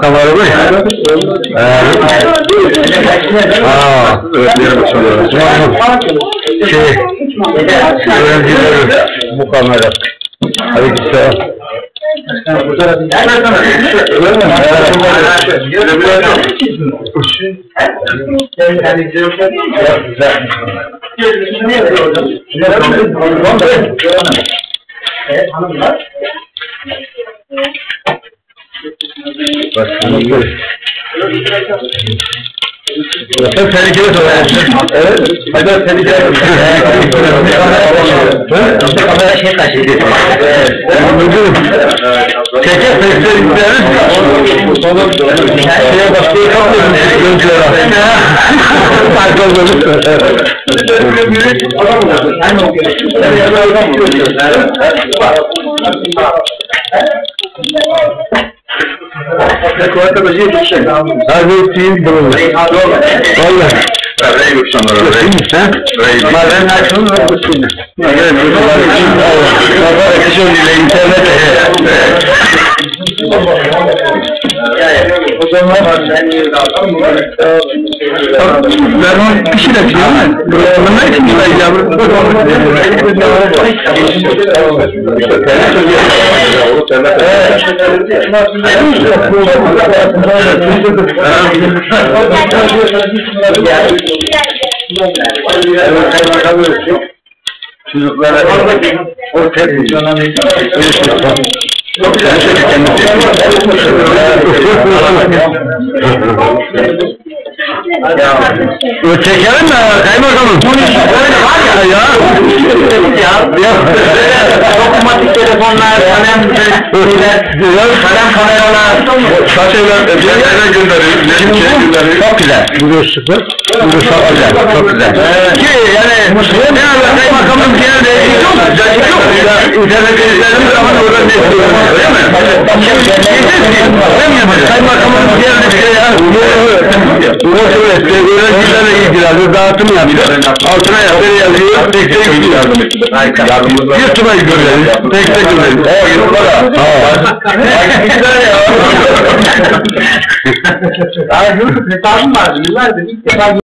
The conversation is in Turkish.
Kamera bu. Aa, öğretmenim Şey, öğrencileri bu kamera. Aleykümselam. Sen tehlikeli soruyorsun. Evet. Hadi tehlikeli İşte kamera şey taşıydı. Müdürüm. Çeker sesleriklerin şeye başka yakamıyorum. Görüntülere. Fark olmadı. Hadi değil bunu. Valla. Ma ben açtım ve bu şimdi. Evet, bu var. Baba kışın ile internet. O zaman ben o kişi de biliyor musun? Bunlar için de Çocuklara o Çok güzel şey O çekelim mi kaymakamım? Ya ya. Ya. Ya. Dokunmatik telefonlar, kalem kalem kameralar. Saçıyla bir yere gönderiyoruz. Şimdi çok güzel. Bu süper. Bu çok güzel. Çok güzel. Ki yani ne kadar kaymakamın genelde yok. Yok. İnternet izlerimiz ama orada ne istiyoruz? Öyle mi? Şimdi diyeceğiz ki ben yapacağım. Kaymakamın genelde bir şey ya. Bu şöyle öğrencilerle ilgilenir. Dağıtım yapıyor. Altına yazıyor yazıyor. Tek tek gidiyor. YouTube'a görüyoruz. Tek tek görüyoruz. O YouTube'a da. Güzel ya. Abi, hesabım vardı. Yıllardır ilk defa